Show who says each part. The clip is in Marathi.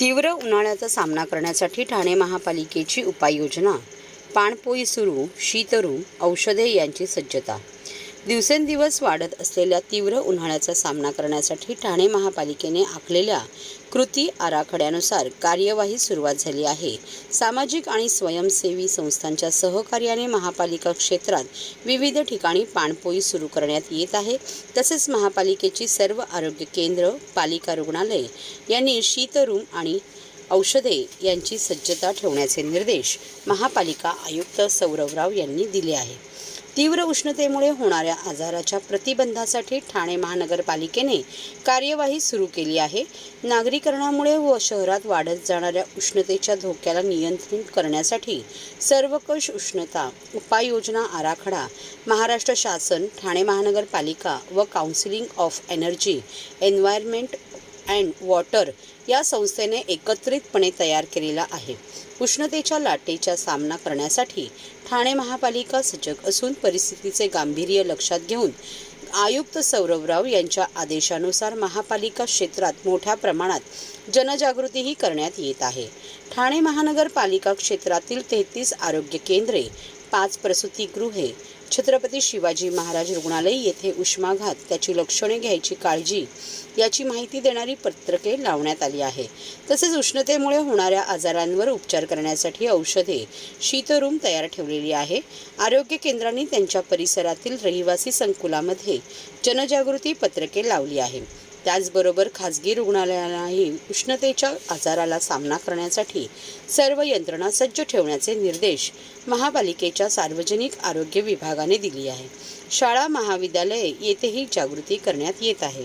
Speaker 1: तीव्र उन्हाळ्याचा सामना करण्यासाठी ठाणे महापालिकेची उपाययोजना. पाणपोई सुरू शीतरू औषधे यांची सज्जता दिवसेंदिवस वाढत असलेल्या तीव्र उन्हाळ्याचा सामना करण्यासाठी ठाणे महापालिकेने आखलेल्या कृती आराखड्यानुसार कार्यवाही सुरुवात झाली आहे. सामाजिक आणि स्वयंसेवी संस्थांच्या सहकार्याने महापालिका क्षेत्रात विविध ठिकाणी पाणपोई सुरू करण्यात येत आहे. तसेच महापालिकेची सर्व आरोग्य केंद्र पालिका रुग्णालय यांनी शीतरूम आणि औषधे यांची सज्जता ठेवण्याचे निर्देश महापालिका आयुक्त सौरवराव यांनी दिले आहे तीव्र उष्णतेमुळे होणाऱ्या आजाराच्या प्रतिबंधासाठी ठाणे महानगरपालिकेने कार्यवाही सुरू केली आहे. नागरीकरणामुळे व शहरात वाढत जाणाऱ्या उष्णतेच्या धोक्याला नियंत्रित करण्यासाठी सर्वकष उष्णता उपाययोजना आराखडा महाराष्ट्र शासन ठाणे महानगरपालिका व counselling of energy environment and water या संस्थेने एकत्रितपणे तयार केलेला आहे. उष्णतेच्या लाटेचा सामना करण्यासाठी ठाणे महापालिका सजग असून परिस्थितीचे गांभीर्य लक्षात घेऊन आयुक्त सौरवराव यांच्या आदेशानुसार महापालिका क्षेत्रात मोठ्या प्रमाणात जनजागृतीही करण्यात येत आहे. ठाणे महानगरपालिका क्षेत्रातील तेहतीस आरोग्य केंद्रे पाच प्रसूतीगृहे छत्रपती शिवाजी महाराज रुग्णालय येथे उष्माघात त्याची लक्षणे घ्यायची काळजी याची माहिती देणारी पत्रके लावण्यात आली आहे. तसेच उष्णतेमुळे होणाऱ्या आजारांवर उपचार करण्यासाठी औषधे शीतरूम तयार ठेवलेली आहे. आरोग्य केंद्रांनी त्यांच्या परिसरातील रहिवासी संकुलामध्ये जनजागृती पत्रके लावली आहे. त्याचबरोबर खाजगी रुग्णालयालाही उष्णतेच्या आजाराला सामना करण्यासाठी सर्व यंत्रणा सज्ज ठेवण्याचे निर्देश महापालिकेच्या सार्वजनिक आरोग्य विभागाने दिली आहे. शाळा महाविद्यालये येथेही जागृती करण्यात येत आहे.